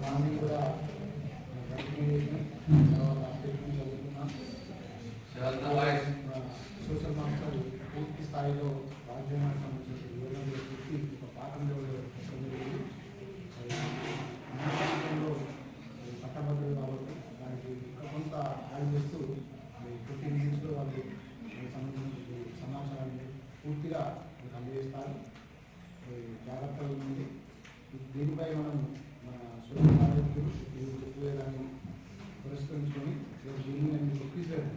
Morning కూడా social master పూర్తి స్థాయిలో రాజ్యాంగానికి సంబంధించిన వివరణ పూర్తి ఒక పాఠంలో చెప్పడం జరిగింది. అది మన రాష్ట్రంలో అది పట్టభద్రులు కాబట్టి దానికి ఇంకా కొంత యాడ్ చేస్తూ ఫిఫ్టీన్ మినిట్స్లో వాళ్ళు దానికి సంబంధించిన సమాచారాన్ని పూర్తిగా మనకు అందజేస్తారు అది జాగ్రత్తగా ఉంది దీనిపై మనం మన సోషల్ నాయకులు చెప్పేదాన్ని పురస్కరించుకొని రేపు దీని మీద మీకు క్విజ్ పెడతాం.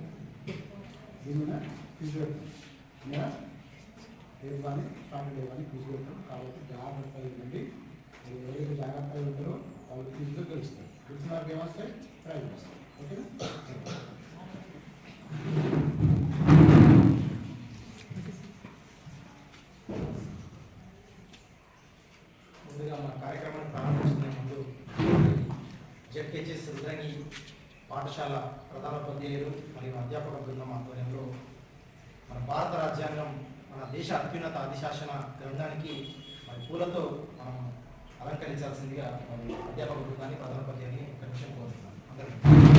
దీని మీద రేపు కానీ సాటర్డే కానీ క్విజ్ పెడతాం. కాబట్టి జాగ్రత్తగా ఉండండి మీరు ఎవరైతే జాగ్రత్తగా ఉంటారో వాళ్ళు క్విజ్లో గెలుస్తారు. గెలిచిన వారికి ఏమొస్తాయి? ప్రైజ్ వస్తాయి. ఓకేనా? ముందుగా మన కార్యక్రమాన్ని ప్రారంభిస్తున్న ముందు జడ్కేజీ సుందరంగి పాఠశాల ప్రధానోపాధ్యాయులు మరియు అధ్యాపక బృందం ఆధ్వర్యంలో మన భారత రాజ్యాంగం మన దేశ అత్యున్నత అధిశాసన గ్రంథానికి మరి పూలతో మనం అలంకరించాల్సిందిగా మరి అధ్యాపక బృందాన్ని ప్రధానోపాధ్యాయుని ఒక నిమిషం కోరుతున్నాను. అందరికీ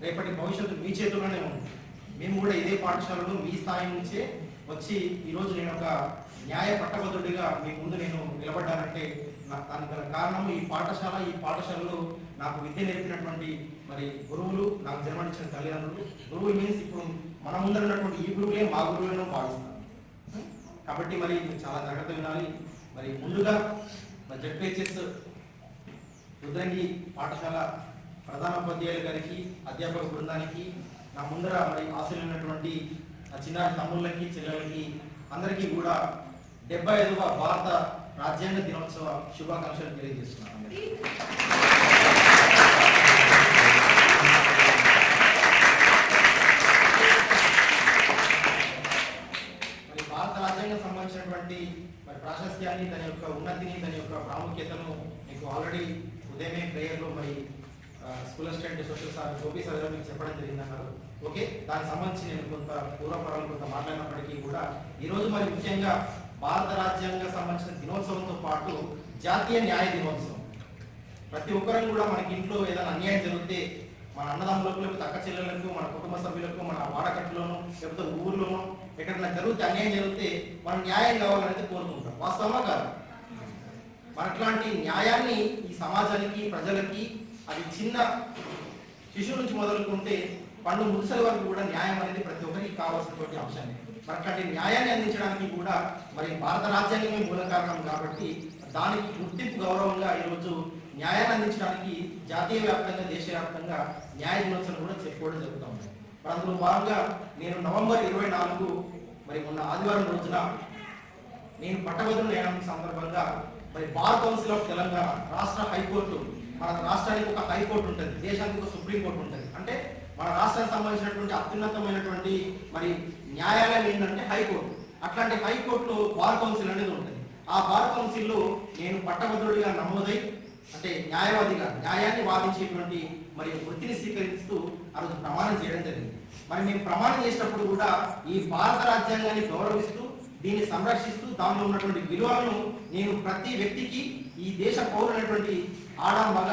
రేపటి భవిష్యత్తు మీ చేతుల్లోనే ఉంది. మేము కూడా ఇదే పాఠశాలలో మీ స్థాయి నుంచే వచ్చి ఈరోజు నేను ఒక న్యాయ పట్టభద్రుడిగా మీ ముందు నేను నిలబడ్డానంటే నా- దానికి గల కారణం ఈ పాఠశాల ఈ పాఠశాలలో నాకు విద్య నేర్పినటువంటి మరి గురువులు నాకు జన్మనిచ్చిన తల్లిదండ్రులు. గురువు మీన్స్ ఇప్పుడు మన ముందర ఉన్నటువంటి ఈ గురువులే మా గురువులను భావిస్తాను కాబట్టి మరి చాలా జాగ్రత్త వినాలి మరి ముందుగా మరి రుద్రంగి పాఠశాల ప్రధానోపాధ్యాయులు గారికి అధ్యాపక బృందానికి నా ముందర మరి ఆశలు ఉన్నటువంటి నా చిన్నారి తమ్ముళ్ళకి చెల్లెలకి అందరికీ కూడా డెబ్బై ఐదవ భారత రాజ్యాంగ దినోత్సవ శుభాకాంక్షలు తెలియజేస్తున్నాను. మరి భారత రాజ్యాంగం సంబంధించినటువంటి మరి ప్రాశస్త్యాన్ని దాని యొక్క ఉన్నతిని దాని యొక్క ప్రాముఖ్యతను మీకు ఆల్రెడీ ఉదయమే ప్రేయర్లో మరి school assistant social sir Gopi sir మీకు చెప్పడం జరిగింది అన్నారు ఓకే? దానికి సంబంధించి నేను కొంత పూర్వపరాలు కొంత మాట్లాడినప్పటికీ కూడా ఈరోజు మరి ముఖ్యంగా భారత రాజ్యాంగ సంబంధించిన దినోత్సవంతో పాటు జాతీయ న్యాయ దినోత్సవం. ప్రతి ఒక్కరం కూడా మనకి ఇంట్లో ఏదైనా అన్యాయం జరిగితే మన అన్నదమ్ములకు లేకపోతే అక్క చెల్లెలకు మన కుటుంబ సభ్యులకు మన వాడకట్టులోను లేకపోతే ఊర్లోనూ ఎక్కడైనా జరిగితే అన్యాయం జరిగితే మనం న్యాయం కావాలనేది కోరుకుంటాం. వాస్తవమా కాదు? మనట్లాంటి న్యాయాన్ని ఈ సమాజానికి ప్రజలకి అది చిన్న శిశువు నుంచి మొదలుకుంటే పండు ముసలి వరకు కూడా న్యాయం అనేది ప్రతి ఒక్కరికి కావాల్సినటువంటి అంశాన్ని మరి అట్లాంటి న్యాయాన్ని అందించడానికి కూడా మరి భారత రాజ్యాంగమే మూల కారణం కాబట్టి దానికి గుర్తింపు గౌరవంగా ఈరోజు న్యాయాన్ని అందించడానికి జాతీయ వ్యాప్తంగా దేశవ్యాప్తంగా న్యాయ దినోత్సవం కూడా చెప్పుకోవడం జరుగుతూ ఉంది. మరి అందులో భాగంగా నేను నవంబర్ ఇరవై నాలుగు మరి మొన్న ఆదివారం రోజున నేను పట్టభద్రులు అయిన సందర్భంగా మరి బార్ కౌన్సిల్ ఆఫ్ తెలంగాణ రాష్ట్ర హైకోర్టు మన రాష్ట్రానికి ఒక హైకోర్టు ఉంటుంది దేశానికి ఒక సుప్రీం కోర్టు ఉంటుంది. అంటే మన రాష్ట్రానికి సంబంధించినటువంటి అత్యున్నతమైనటువంటి మరి న్యాయాలయం ఏంటంటే హైకోర్టు అట్లాంటి హైకోర్టులో బార్ కౌన్సిల్ అనేది ఉంటుంది. ఆ బార్ కౌన్సిల్లో నేను పట్టభద్రుడిగా నమోదై అంటే న్యాయవాదిగా న్యాయాన్ని వాదించేటువంటి మరి వృత్తిని స్వీకరిస్తూ ఆ రోజు ప్రమాణం చేయడం జరిగింది. మరి మేము ప్రమాణం చేసినప్పుడు కూడా ఈ భారత రాజ్యాంగాన్ని గౌరవిస్తూ దీన్ని సంరక్షిస్తూ దానిలో ఉన్నటువంటి విలువలను నేను ప్రతి వ్యక్తికి ఈ దేశ పౌరులైనటువంటి ఆడ మగ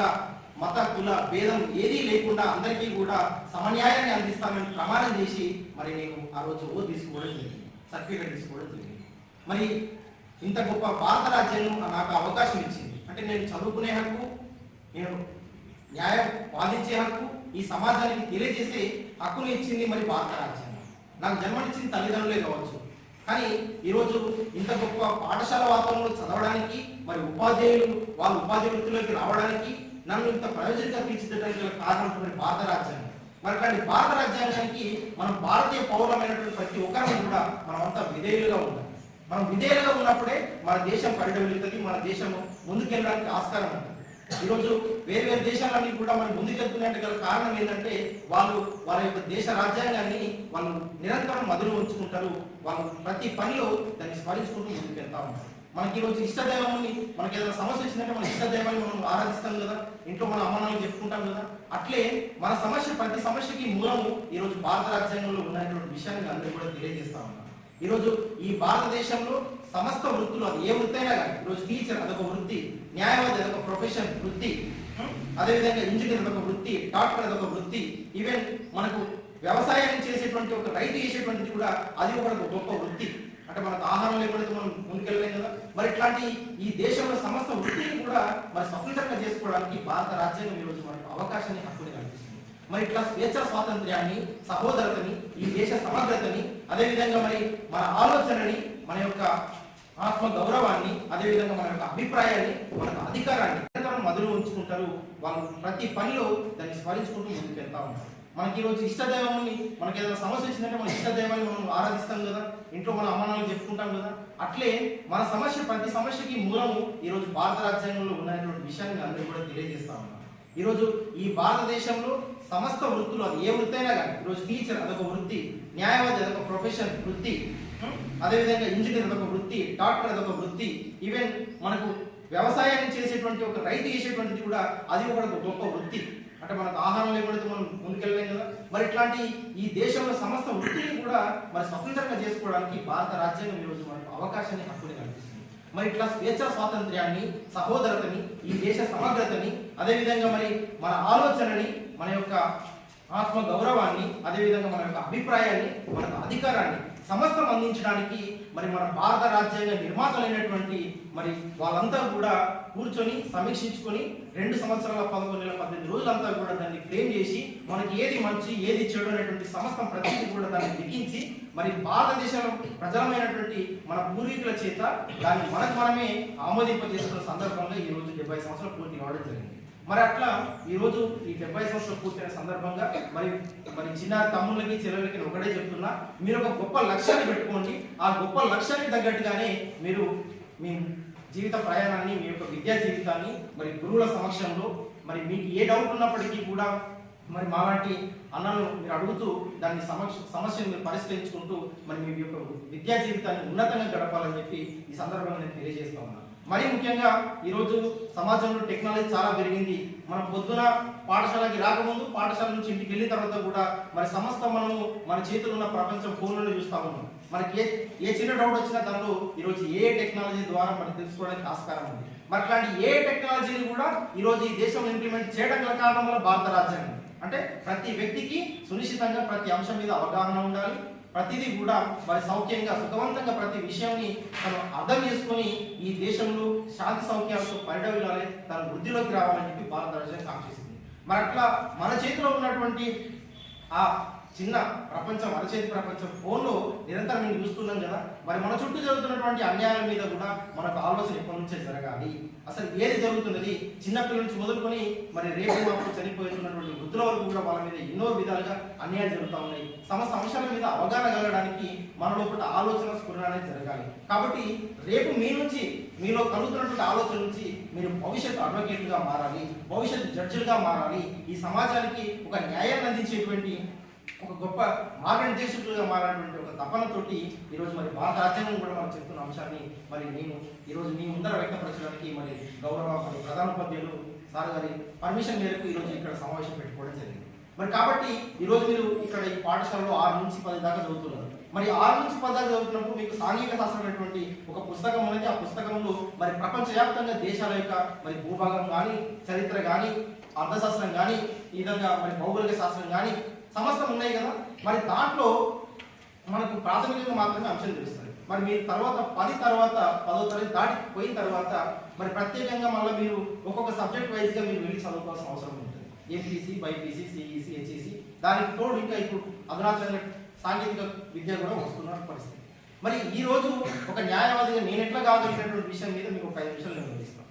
మత కుల భేదం ఏదీ లేకుండా అందరికీ కూడా సమన్యాయాన్ని అందిస్తామని ప్రమాణం చేసి మరి నేను ఆ రోజు ఓ తీసుకోవడం జరిగింది. సర్టిఫికేట్ తీసుకోవడం జరిగింది. మరి ఇంత గొప్ప భారత రాజ్యాంగం నాకు అవకాశం ఇచ్చింది. అంటే నేను చదువుకునే హక్కు నేను న్యాయం వాదించే హక్కు ఈ సమాజానికి తెలియజేసే హక్కును ఇచ్చింది మరి భారత రాజ్యాంగం నాకు జన్మనిచ్చిన తల్లిదండ్రులే కావచ్చు. కానీ ఈరోజు ఇంత గొప్ప పాఠశాల వాతావరణంలో చదవడానికి మరి ఉపాధ్యాయులు వాళ్ళ ఉపాధి వృత్తిలోకి రావడానికి నన్ను ఇంత ప్రయోజనంగా తీర్చిదిద్దడానికి కారణం భారత రాజ్యాంగం. మరి కానీ భారత రాజ్యాంగానికి మనం భారతీయ పౌరమైనటువంటి ప్రతి ఒక్కరిని కూడా మనమంతా విధేయులుగా ఉండాలి. మనం విధేయులుగా ఉన్నప్పుడే మన దేశం పరిడవిల్లుతుంది మన దేశం ముందుకెళ్ళడానికి ఆస్కారం ఉంటుంది. ఈరోజు వేరు వేరు దేశాలన్నీ కూడా మనం ముందుకెళ్తున్నట్టు గల కారణం ఏంటంటే వాళ్ళు వాళ్ళ యొక్క దేశ రాజ్యాంగాన్ని వాళ్ళు నిరంతరం మధులు ఉంచుకుంటారు. వాళ్ళు ప్రతి పనిలో దాన్ని స్మరించుకుంటూ ముందుకెళ్తా ఉంటారు. మనకి ఈరోజు ఇష్టదైవాన్ని మనకి ఏదైనా సమస్య వచ్చిందంటే మన ఇష్టదైవాన్ని మనం ఆరాధిస్తాం కదా. ఇంట్లో మన అమ్మానాలు చెప్పుకుంటాం కదా. అట్లే మన సమస్య ప్రతి సమస్యకి మూలము ఈరోజు భారత రాజ్యాంగంలో ఉన్నటువంటి విషయాన్ని అందరూ కూడా తెలియజేస్తా ఉన్నాం ఈరోజు ఈ భారతదేశంలో సమస్త వృత్తులు అది ఏ వృత్తి అయినా కానీ ఈరోజు టీచర్ అదొక వృత్తి న్యాయవాది అదొక ప్రొఫెషన్ వృత్తి అదేవిధంగా ఇంజనీర్ అదొక వృత్తి డాక్టర్ అదొక వృత్తి ఈవెన్ మనకు వ్యవసాయం చేసేటువంటి ఒక రైతు చేసేటువంటిది కూడా అది ఒక గొప్ప వృత్తి. అంటే మనకు ఆహారం లేకపోతే మనం ముందుకెళ్ళలేం కదా. మరి ఇట్లాంటి ఈ దేశంలో సమస్త వృత్తిని కూడా మరి స్వతంత్రంగా చేసుకోవడానికి భారత రాజ్యాంగం ఈరోజు మనకు అవకాశాన్ని హక్కుని కల్పిస్తుంది. మరి ఇట్లా స్వేచ్ఛ స్వాతంత్ర్యాన్ని సహోదరతని ఈ దేశ సమగ్రతని అదేవిధంగా మరి మన ఆలోచనని మన యొక్క ఆత్మ గౌరవాన్ని అదేవిధంగా మన యొక్క అభిప్రాయాన్ని మన అధికారాన్ని నిరంతరం మధులు ఉంచుకుంటారు వాళ్ళు ప్రతి పనిలో దాన్ని స్మరించుకుంటూ ముందుకెళ్తా ఉంటారు మనకి ఈరోజు ఇష్టదైవాన్ని మనకి ఏదైనా సమస్య వచ్చిందంటే మన ఇష్టదైవాన్ని మనం ఆరాధిస్తాం కదా. ఇంట్లో మన అమ్మానాలు చెప్పుకుంటాం కదా. అట్లే మన సమస్య ప్రతి సమస్యకి మూలము ఈరోజు భారత రాజ్యాంగంలో ఉన్నటువంటి విషయాన్ని అందరూ కూడా తెలియజేస్తా ఉన్నాం. ఈరోజు ఈ భారతదేశంలో సమస్త వృత్తులు అది ఏ వృత్తి అయినా కానీ ఈరోజు టీచర్ అదొక వృత్తి న్యాయవాది అదొక ప్రొఫెషన్ వృత్తి అదేవిధంగా ఇంజనీర్ అదొక వృత్తి డాక్టర్ అదొక వృత్తి ఈవెన్ మనకు వ్యవసాయాన్ని చేసేటువంటి ఒక రైతు చేసేటువంటిది కూడా అది కూడా ఒక గొప్ప వృత్తి. అంటే మనకు ఆహారం లేకపోతే మనం ముందుకెళ్ళలేం కదా. మరి ఇట్లాంటి ఈ దేశంలో సమస్త వృత్తిని కూడా మరి స్వతంత్రంగా చేసుకోవడానికి భారత రాజ్యాంగం ఈరోజు మనకు అవకాశాన్ని హక్కుని కల్పిస్తుంది. మరి ఇట్లా స్వేచ్ఛ స్వాతంత్ర్యాన్ని సహోదరతని ఈ దేశ సమగ్రతని అదేవిధంగా మరి మన ఆలోచనని మన యొక్క ఆత్మ గౌరవాన్ని అదేవిధంగా మన యొక్క అభిప్రాయాన్ని మన యొక్క అధికారాన్ని సమస్తం అందించడానికి మరి మన భారత రాజ్యాంగ నిర్మాతలైనటువంటి మరి వాళ్ళంతా కూడా కూర్చొని సమీక్షించుకొని రెండు సంవత్సరాల పదకొండు నెలల పద్దెనిమిది రోజులంతా కూడా దాన్ని ఫ్రేమ్ చేసి మనకి ఏది మంచి ఏది చెడు అనేటువంటి సమస్తం ప్రతిదీ కూడా దాన్ని లిఖించి మరి భారతదేశంలో ప్రజలమైనటువంటి మన పూర్వీకుల చేత దాన్ని మనకు మనమే ఆమోదింపజేసుకున్న సందర్భంగా ఈ రోజు డెబ్బై సంవత్సరాలు పూర్తి కావడం జరిగింది. మరి అట్లా ఈరోజు ఈ డెబ్బై సంవత్సరాలు పూర్తయిన సందర్భంగా మరి మరి చిన్న తమ్ముళ్ళకి చెల్లెలకి ఒకటే చెప్తున్నా. మీరు ఒక గొప్ప లక్ష్యాన్ని పెట్టుకోండి. ఆ గొప్ప లక్ష్యానికి తగ్గట్టుగానే మీరు మీ జీవిత ప్రయాణాన్ని మీ యొక్క విద్యా జీవితాన్ని మరి గురువుల సమక్షంలో మరి మీకు ఏ డౌట్ ఉన్నప్పటికీ కూడా మరి మాలాంటి అన్నలు మీరు అడుగుతూ దాన్ని సమక్ష సమస్యను మీరు పరిష్కరించుకుంటూ మరి మీ యొక్క విద్యా జీవితాన్ని ఉన్నతంగా గడపాలని చెప్పి ఈ సందర్భంగా నేను తెలియజేస్తా ఉన్నాను. మరి ముఖ్యంగా ఈరోజు సమాజంలో టెక్నాలజీ చాలా పెరిగింది. మనం పొద్దున పాఠశాలకి రాకముందు పాఠశాల నుంచి ఇంటికి వెళ్ళిన తర్వాత కూడా మరి సమస్త మనము మన చేతిలో ఉన్న ప్రపంచం ఫోన్లలో చూస్తా ఉన్నాం. మనకి ఏ ఏ చిన్న డౌట్ వచ్చినా దాంట్లో ఈరోజు ఏ టెక్నాలజీ ద్వారా మనం తెలుసుకోవడానికి ఆస్కారం ఉంది. మరి అట్లాంటి ఏ టెక్నాలజీని కూడా ఈరోజు ఈ దేశంలో ఇంప్లిమెంట్ చేయడం గల కారణం వల్ల భారత రాజ్యాంగం. అంటే ప్రతి వ్యక్తికి సునిశ్చితంగా ప్రతి అంశం మీద అవగాహన ఉండాలి. ప్రతిదీ కూడా వారి సౌఖ్యంగా సుఖవంతంగా ప్రతి విషయాన్ని తను అర్థం చేసుకొని ఈ దేశంలో శాంతి సౌఖ్యాలతో పరిడవిల్లాలి తన వృద్ధిలోకి రావాలని చెప్పి భారత రాజ్యాంగం కాంక్షిస్తుంది మరి అట్లా మన చేతిలో ఉన్నటువంటి ఆ చిన్న ప్రపంచం అరచేతి ప్రపంచం ఫోన్లో నిరంతరం మేము చూస్తున్నాం కదా. మరి మన చుట్టూ జరుగుతున్నటువంటి అన్యాయాల మీద కూడా మనకు ఆలోచన ఎప్పటి నుంచే జరగాలి? అసలు ఏది జరుగుతున్నది? చిన్నపిల్లల నుంచి మొదలుకొని మరి రేపు మాకు చనిపోతున్నటువంటి వృద్ధుల వరకు కూడా వాళ్ళ మీద ఎన్నో విధాలుగా అన్యాయం జరుగుతూ ఉన్నాయి. సమస్త అంశాల మీద అవగాహన కలగడానికి మన లోపల ఆలోచన స్ఫురణ అనేది జరగాలి. కాబట్టి రేపు మీ నుంచి మీలో కలుగుతున్నటువంటి ఆలోచన నుంచి మీరు భవిష్యత్తు అడ్వకేట్లుగా మారాలి భవిష్యత్తు జడ్జిలుగా మారాలి. ఈ సమాజానికి ఒక న్యాయాన్ని అందించేటువంటి ఒక గొప్ప మార్గనిర్దేశకులుగా మారినటువంటి ఒక తపనతోటి ఈరోజు మరి భారత రాజ్యాంగం కూడా మనం చెప్తున్న అంశాన్ని మరి నేను ఈరోజు మీ ముందర వ్యక్తపరచడానికి మరి గౌరవ మరి ప్రధానోపాధ్యాయులు సార్ గారి పర్మిషన్ మేరకు ఈరోజు ఇక్కడ సమావేశం పెట్టుకోవడం జరిగింది. మరి కాబట్టి ఈరోజు మీరు ఇక్కడ ఈ పాఠశాలలో ఆరు నుంచి పది దాకా చదువుతున్నారు. మరి ఆరు నుంచి పదాలు చదువుతున్నప్పుడు మీకు సాంఘిక శాస్త్రం అనేటువంటి ఒక పుస్తకం అనేది ఆ పుస్తకంలో మరి ప్రపంచవ్యాప్తంగా దేశాల యొక్క మరి భూభాగం కానీ చరిత్ర కానీ అర్థశాస్త్రం కానీ ఈ విధంగా మరి భౌగోళిక శాస్త్రం కానీ సమస్తం ఉన్నాయి కదా మరి దాంట్లో మనకు ప్రాథమికంగా మాత్రమే అంశం తెలుస్తుంది మరి మీరు తర్వాత పది తర్వాత పదో తరగతి దాటి పోయిన తర్వాత మరి ప్రత్యేకంగా మళ్ళీ మీరు ఒక్కొక్క సబ్జెక్ట్ వైజ్గా మీరు వెళ్ళి చదువుకోవాల్సిన అవసరం ఉంటుంది. ఎంపీసీ బైపీసీ సిఈసి హెచ్ఈసి దానికి తోడు ఇంకా ఇప్పుడు అధునాతన సాంకేతిక విద్య కూడా వస్తున్న పరిస్థితి. మరి ఈ రోజు ఒక న్యాయవాదిగా నేను ఎట్లా కాగలిగినటువంటి విషయం మీద మీకు ఒక ఐదు నిమిషాలు నేను వివరిస్తాను.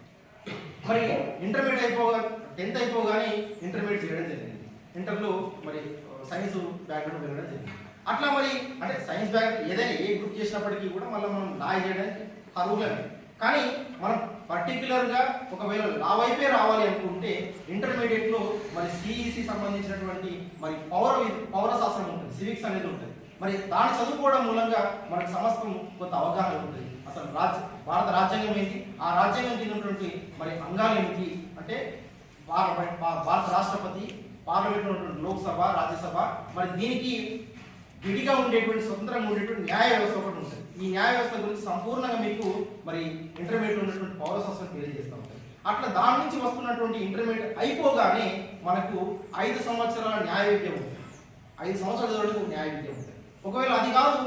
మరి ఇంటర్మీడియట్ అయిపోగా టెన్త్ అయిపోగానే ఇంటర్మీడియట్ చేయడం జరిగింది. ఇంటర్లో మరి సైన్స్ బ్యాక్గ్రౌండ్ పెరగడం జరిగింది. అట్లా మరి అంటే సైన్స్ బ్యాక్ ఏదైనా ఏ గ్రూప్ చేసినప్పటికీ కూడా మళ్ళీ మనం లా చేయడానికి అర్హులమే కానీ మనం పర్టికులర్గా ఒకవేళ లా వైపే రావాలి అనుకుంటే ఇంటర్మీడియట్లో మరి సిఈసి సంబంధించినటువంటి మరి పౌర పౌర శాస్త్రం ఉంటుంది సివిక్స్ అనేది ఉంటుంది. మరి దాన్ని చదువుకోవడం మూలంగా మనకు సమస్తం కొంత అవగాహన ఉంటుంది. అసలు రాజ్య భారత రాజ్యాంగం ఏంటి? ఆ రాజ్యాంగం కింద ఉన్నటువంటి మరి అంగాలు ఏమిటి? అంటే భారత రాష్ట్రపతి పార్లమెంట్ ఉన్నటువంటి లోక్సభ రాజ్యసభ మరి దీనికి విడిగా ఉండేటువంటి స్వతంత్రంగా ఉండేటువంటి న్యాయ వ్యవస్థ ఒకటి ఉంటుంది. ఈ న్యాయ వ్యవస్థ గురించి సంపూర్ణంగా మీకు మరి ఇంటర్మీడియట్ ఉన్నటువంటి పౌర సంస్థను ఉంటుంది అట్లా దాని నుంచి వస్తున్నటువంటి ఇంటర్మీడియట్ అయిపోగానే మనకు ఐదు సంవత్సరాల న్యాయ విద్య ఉంటుంది. ఐదు సంవత్సరాల వరకు న్యాయ విద్య ఉంటుంది. ఒకవేళ అది కాదు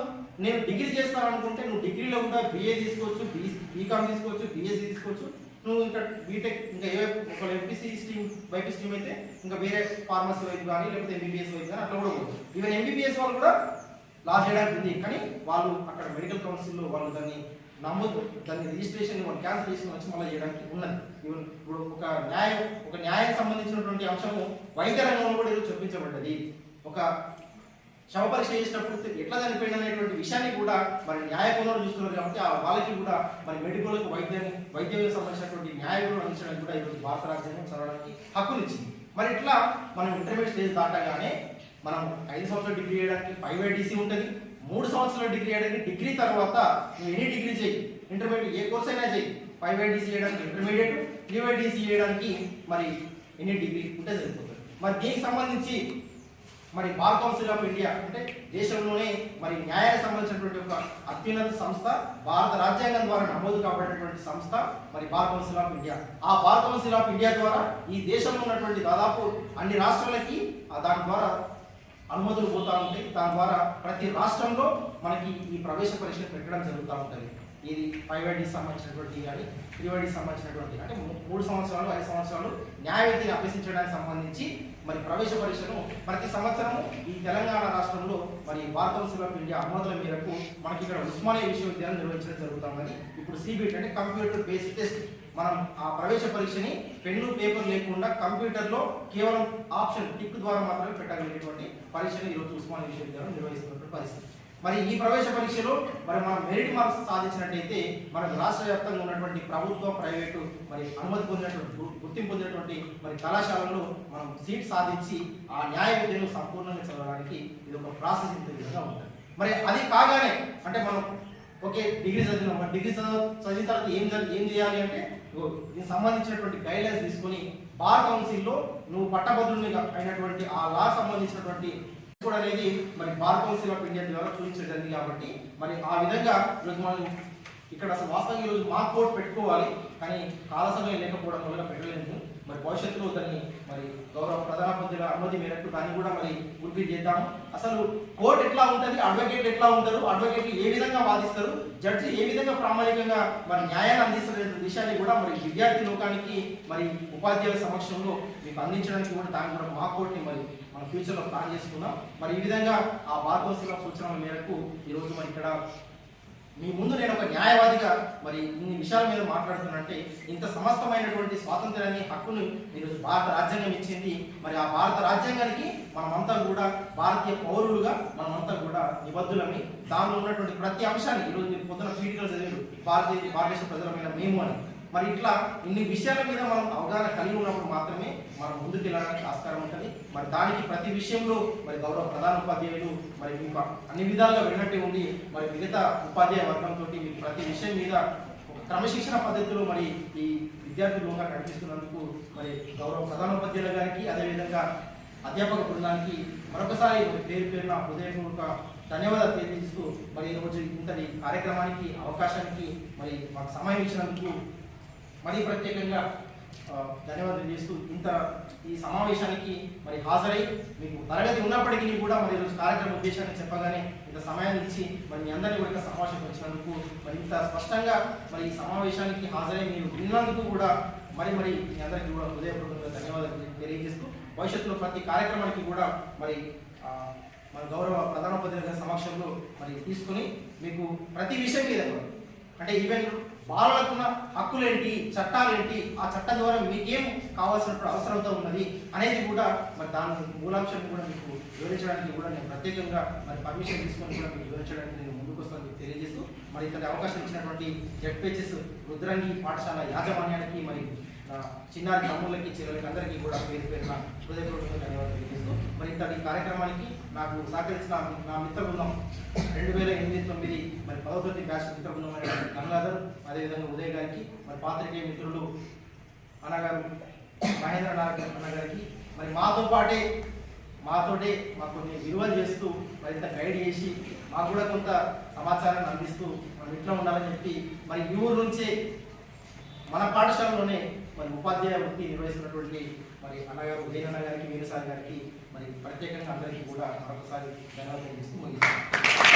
నేను డిగ్రీ చేస్తాననుకుంటే నువ్వు డిగ్రీలో కూడా బిఏ తీసుకోవచ్చు బీ బీకామ్ తీసుకోవచ్చు బిఎస్సీ తీసుకోవచ్చు నువ్వు ఇంకా బీటెక్ ఇంకా ఏ ఒక ఎంపీసీ స్ట్రీమ్ వైపు స్ట్రీమ్ అయితే ఇంకా వేరే ఫార్మసీ వైపు కానీ లేకపోతే ఎంబీబీఎస్ వైపు కానీ అట్లా కూడా పోవచ్చు ఈవెన్ ఎంబీబీఎస్ వాళ్ళు కూడా లాస్ చేయడానికి ఉంది. కానీ వాళ్ళు అక్కడ మెడికల్ కౌన్సిల్లో వాళ్ళు దాన్ని నమ్మదు దాన్ని రిజిస్ట్రేషన్ వాళ్ళు క్యాన్సిల్ చేసుకుని వచ్చి మళ్ళీ చేయడానికి ఉన్నది. ఈవెన్ ఇప్పుడు ఒక న్యాయం ఒక న్యాయం సంబంధించినటువంటి అంశము వైద్య రంగంలో కూడా ఈరోజు చూపించబడ్డది. ఒక శవ పరీక్ష చేసినప్పుడు ఎట్లా చనిపోయింది అనేటువంటి విషయాన్ని కూడా మరి న్యాయ కోణంలో చూస్తున్నారు కాబట్టి ఆ వాళ్ళకి కూడా మరి మెడికల్కి వైద్యం వైద్యం సంబంధించినటువంటి న్యాయం అందించడానికి కూడా ఈరోజు భారత రాజ్యాంగం చదవడానికి హక్కునిచ్చింది. మరి ఇట్లా మనం ఇంటర్మీడియట్ స్టేజ్ దాటగానే మనం ఐదు సంవత్సరాలు డిగ్రీ చేయడానికి ఫైవ్ ఐడిసి ఉంటుంది మూడు సంవత్సరాల డిగ్రీ చేయడానికి డిగ్రీ తర్వాత నువ్వు ఎనీ డిగ్రీ చేయి? ఇంటర్మీడియట్ ఏ కోర్స్ అయినా చేయి. ఫైవ్ ఐడిసి చేయడానికి ఇంటర్మీడియట్ త్రీ ఐడిసి చేయడానికి మరి ఎనీ డిగ్రీ ఉంటే సరిపోతుంది. మరి దీనికి సంబంధించి మరి బార్ కౌన్సిల్ ఆఫ్ ఇండియా అంటే దేశంలోనే మరి న్యాయానికి సంబంధించినటువంటి ఒక అత్యున్నత సంస్థ భారత రాజ్యాంగం ద్వారా నమోదు కాబడినటువంటి సంస్థ మరి బార్ కౌన్సిల్ ఆఫ్ ఇండియా. ఆ బార్ కౌన్సిల్ ఆఫ్ ఇండియా ద్వారా ఈ దేశంలో ఉన్నటువంటి దాదాపు అన్ని రాష్ట్రాలకి దాని ద్వారా అనుమతులు పోతూ ఉంటాయి. దాని ద్వారా ప్రతి రాష్ట్రంలో మనకి ఈ ప్రవేశ పరీక్షలు పెట్టడం జరుగుతూ ఉంటుంది. ఇది ఫైవ్ ఐడికి సంబంధించినటువంటి కానీ త్రీ ఐడికి సంబంధించినటువంటి అంటే మూడు సంవత్సరాలు ఐదు సంవత్సరాలు న్యాయ విద్యను అభ్యసించడానికి సంబంధించి మరి ప్రవేశ పరీక్షను ప్రతి సంవత్సరం ఈ తెలంగాణ రాష్ట్రంలో మరి బార్ కౌన్సిల్ ఆఫ్ ఇండియా అనుమతుల మేరకు మనకి ఇక్కడ ఉస్మానియా విశ్వవిద్యాలయం నిర్వహించడం జరుగుతున్నది. ఇప్పుడు సిబిటి అంటే కంప్యూటర్ బేస్డ్ టెస్ట్. మనం ఆ ప్రవేశ పరీక్షని పెన్ను పేపర్ లేకుండా కంప్యూటర్లో కేవలం ఆప్షన్ టిక్ ద్వారా మాత్రమే పెట్టగలిగేటువంటి పరీక్షను ఈరోజు ఉస్మానియా విశ్వవిద్యాలయం నిర్వహిస్తున్నటువంటి పరిస్థితి. మరి ఈ ప్రవేశ పరీక్షలో మరి మనం మెరిట్ మార్క్స్ సాధించినట్టయితే మనకు రాష్ట్ర వ్యాప్తంగా ఉన్నటువంటి ప్రభుత్వ ప్రైవేటు మరి అనుమతి పొందినటువంటి గుర్తింపు పొందినటువంటి మరి కళాశాలలో మనం సీట్ సాధించి ఆ న్యాయ విద్యను సంపూర్ణంగా చదవడానికి ఇది ఒక ప్రాసెస్ ఇంత విధంగా ఉంటుంది. మరి అది కాగానే అంటే మనం ఓకే డిగ్రీ చదివినాం. మరి డిగ్రీ చదివి చదివిన తర్వాత ఏం జరి- ఏం చేయాలి అంటే దీనికి సంబంధించినటువంటి గైడ్లైన్స్ తీసుకొని బార్ కౌన్సిల్లో నువ్వు పట్టభద్రునిగా అయినటువంటి ఆ లా సంబంధించినటువంటి కూడా అనేది మరి బార్ కౌన్సిల్ ఆఫ్ ఇండియా ద్వారా చూపించడం జరిగింది కాబట్టి మరి ఆ విధంగా ఈరోజు మనం ఇక్కడ అసలు వాస్తవంగా ఈరోజు మార్క్ కోర్టు పెట్టుకోవాలి కానీ కాల సమయం లేకపోవడం వల్ల పెట్టలేదు మరి భవిష్యత్తులో దాన్ని మరి గౌరవ ప్రధాన ప్రధానమంత్రిగా అనుమతి మేరకు దాన్ని కూడా మరి ఉడిపి చేద్దాము. అసలు కోర్టు ఎట్లా ఉంటుంది అడ్వకేట్లు ఎట్లా ఉంటారు అడ్వకేట్లు ఏ విధంగా వాదిస్తారు జడ్జి ఏ విధంగా ప్రామాణికంగా మరి న్యాయాన్ని అందిస్తున్న విషయాన్ని కూడా మరి విద్యార్థి లోకానికి మరి ఉపాధ్యాయుల సమక్షంలో మీకు అందించడానికి కూడా దాన్ని కూడా మా కోర్టుని మరి మన ఫ్యూచర్లో ప్లాన్ చేసుకుందాం. మరి ఈ విధంగా ఆ బార్ సూచనల మేరకు ఈరోజు మరి ఇక్కడ మీ ముందు నేను ఒక న్యాయవాదిగా మరి ఇన్ని విషయాల మీద మాట్లాడుతున్నానంటే ఇంత సమస్తమైనటువంటి స్వాతంత్రాన్ని హక్కును ఈరోజు భారత రాజ్యాంగం ఇచ్చింది. మరి ఆ భారత రాజ్యాంగానికి మనమంతా కూడా భారతీయ పౌరులుగా మనమంతా కూడా నిబద్ధులని దానిలో ఉన్నటువంటి ప్రతి అంశాన్ని ఈరోజు మీరు పొద్దున పీఠికలు చదివారు. భారతీయ భారతదేశ ప్రజలమైన మేము అని. మరి ఇట్లా ఇన్ని విషయాల మీద మనం అవగాహన కలిగి ఉన్నప్పుడు మాత్రమే మనం ముందుకు వెళ్ళడానికి ఆస్కారం ఉంటుంది. మరి దానికి ప్రతి విషయంలో మరి గౌరవ ప్రధాన ఉపాధ్యాయులు మరి మీకు అన్ని విధాలుగా విన్నట్టే ఉండి మరి మిగతా ఉపాధ్యాయ వర్గంతో మీకు ప్రతి విషయం మీద ఒక క్రమశిక్షణ పద్ధతిలో మరి ఈ విద్యార్థులుగా కనిపిస్తున్నందుకు మరి గౌరవ ప్రధాన ఉపాధ్యాయుల గారికి అదేవిధంగా అధ్యాపక బృందానికి మరొకసారి పేరు పేరున హృదయపూర్వక ధన్యవాదాలు తెలియజేస్తూ మరి ఈరోజు ఇంతటి కార్యక్రమానికి అవకాశానికి మరి మాకు సమయం ఇచ్చినందుకు మరీ ప్రత్యేకంగా ధన్యవాదాలు చేస్తూ ఇంత ఈ సమావేశానికి మరి హాజరై మీకు తరగతి ఉన్నప్పటికీ కూడా మరి ఈరోజు కార్యక్రమ ఉద్దేశాన్ని చెప్పగానే ఇంత సమయాన్ని ఇచ్చి మరి మీ అందరినీ కూడా సమావేశం వచ్చినందుకు మరి ఇంత స్పష్టంగా మరి ఈ సమావేశానికి హాజరై మీరు విన్నందుకు కూడా మరి మరి మీ అందరికీ కూడా హృదయపూర్వకంగా ధన్యవాదాలు తెలియజేస్తూ భవిష్యత్తులో ప్రతి కార్యక్రమానికి కూడా మరి మన గౌరవ ప్రధానోపాధ్యాయుల గారి సమక్షంలో మరి తీసుకుని మీకు ప్రతి విషయం మీద అంటే ఈవెన్ బాలలకున్న హక్కులేంటి చట్టాలేంటి ఆ చట్టం ద్వారా మీకేం కావాల్సిన అవసరంతో ఉన్నది అనేది కూడా మరి దాని మూలాంశం కూడా మీకు వివరించడానికి కూడా నేను ప్రత్యేకంగా మరి పర్మిషన్ తీసుకొని కూడా మీకు వివరించడానికి నేను ముందుకు వస్తాను మీకు తెలియజేస్తూ మరి ఇక్కడ అవకాశం ఇచ్చినటువంటి జెడ్పీహెచ్ఎస్ రుద్రంగి పాఠశాల యాజమాన్యానికి మరి నా చిన్నారి తమ్ముళ్ళకి చెల్లెలకి అందరికీ కూడా పేరు పేరున హృదయపూర్వకంగా ధన్యవాదాలు తెలియజేస్తూ మరి ఇంత ఈ కార్యక్రమానికి నాకు సహకరించిన నా మిత్ర బృందం రెండు వేల ఎనిమిది తొమ్మిది మరి పదో తరగతి బ్యాచ్ మిత్ర బృందం అయిన గంగాధర్ అదేవిధంగా ఉదయ్ గారికి మరి పాత్రికేయ మిత్రులు అన్నగారు మహేంద్ర నారాయణ అన్న గారికి మరి మాతో పాటే మాతోటే మాకు కొన్ని విలువలు చేస్తూ మరింత గైడ్ చేసి మాకు కూడా కొంత సమాచారాన్ని అందిస్తూ మనం ఇట్లా ఉండాలని చెప్పి మరి ఈ ఊరు నుంచే మన పాఠశాలలోనే మరి ఉపాధ్యాయ వృత్తి నిర్వహిస్తున్నటువంటి మరి అన్నగారు ఉదయనన్న గారికి వీరసారి గారికి మరి ప్రత్యేకంగా అందరికీ కూడా మరొకసారి ధన్యవాదాలు తెలుస్తూ ముగిస్తాను.